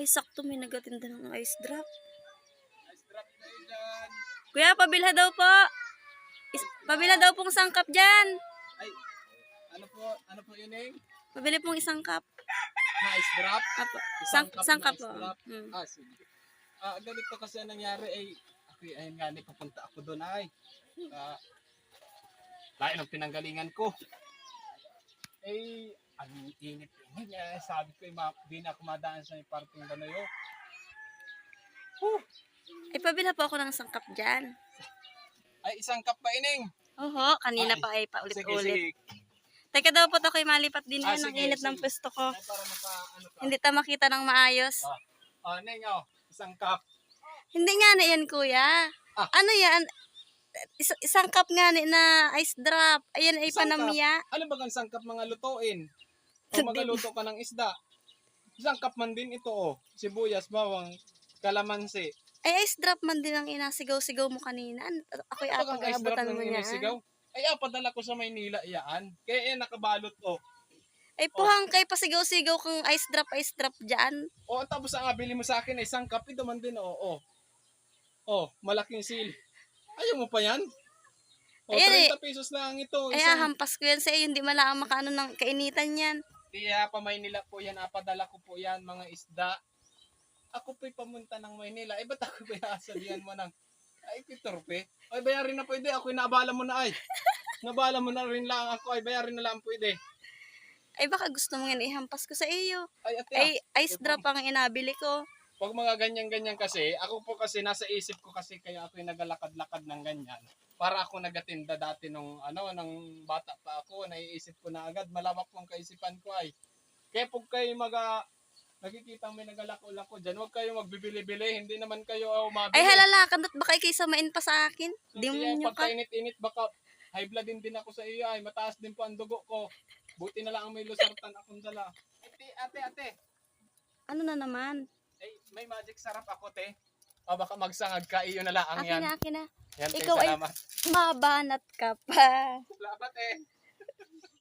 Ay, sakto may nagatinda ng ice drop. Ice drop. Kuya, pabilha daw po. Is, pabilha daw pong sangkap dyan. Ay, ano po, ano po yun eh? Pabili pong isang cup. Na ice drop? Apo. Isang Sang, cup sangkap na ice po. drop? Hmm. Ah, sige. Ah, ganito kasi ang nangyari ay, ako ayun nga, ni, papunta ako doon ay. Ah, layo ng pinanggalingan ko. Eh, ang init-init. Eh, sabi ko, eh, ma- di na ako madaan sa parting Banayo. Ay, pabilha po ako ng sangkap dyan. Ay, isang cup pa ining. Oho, kanina Ay, pa ay paulit-ulit. sige. Teka daw po to kay malipat din Ah, yan. Ang init ng pwesto ko. Ay, para maka, ano ka. Hindi ta makita ng maayos. Ah, ah, Neng, oh, isang cup. Hindi nga na yan, kuya. Ah. Ano yan? Is- isang cup nga ni na ice drop. Ayan ay Isang cup? panamya. Ano ba ang sangkap mga lutuin? Kung magaluto ka ng isda. Isang cup man din ito, oh. Sibuyas, bawang, kalamansi. Ay, ice drop man din ang inasigaw-sigaw mo kanina. An- Ako'y Ano drop apag-aabutan mo niya. Ay, padala ko sa Maynila, iyaan. Kaya eh, nakabalot, oh. Ay, puhang kay pasigaw-sigaw kang ice drop, ice drop dyan. Oh, tapos ang bili mo sa akin ay isang cup. Ito man din, oh, oh. Oh, malaking sili. Ayaw mo pa yan? Oh, Ayan, 30 pesos lang ito. Ay, Isang, hampas ko yan sa iyo. Hindi mala makaano ng kainitan yan. Kaya pa Maynila po yan, apadala ko po yan, mga isda. Ako po'y pamunta ng Maynila. Eh, ba't ako bayasabihan mo ng, ay, kitorpe. Ay, bayarin na pwede. Ako'y naabala mo na ay. Nabala mo na rin lang ako. Ay, bayarin na lang pwede. Ay, baka gusto mo yan ihampas ko sa iyo. Ay, ate, Ay, ice drop ang inabili ko. pag mga ganyan-ganyan kasi, ako po kasi nasa isip ko kasi kaya ako'y nagalakad-lakad ng ganyan. Para ako nagatinda dati nung ano, nang bata pa ako, naiisip ko na agad, malawak po ang kaisipan ko ay. Kaya pag kayo maga, nakikita may nagalako-lako dyan, huwag kayo magbibili-bili, hindi naman kayo uh, umabili. Ay, halala, kanot baka ikay samain pa sa akin. So, Di mo nyo ka. pagkainit-init, baka high blood din din ako sa iyo ay, mataas din po ang dugo ko. Buti na lang ang may lusartan akong dala. Ate, ate, ate, Ano na naman? ay, may magic sarap ako, te. O baka magsangag ka, iyo na lang Akin yan. na, akin na. Yan, Ikaw ay-. Mabanat ka pa. Salamat, eh.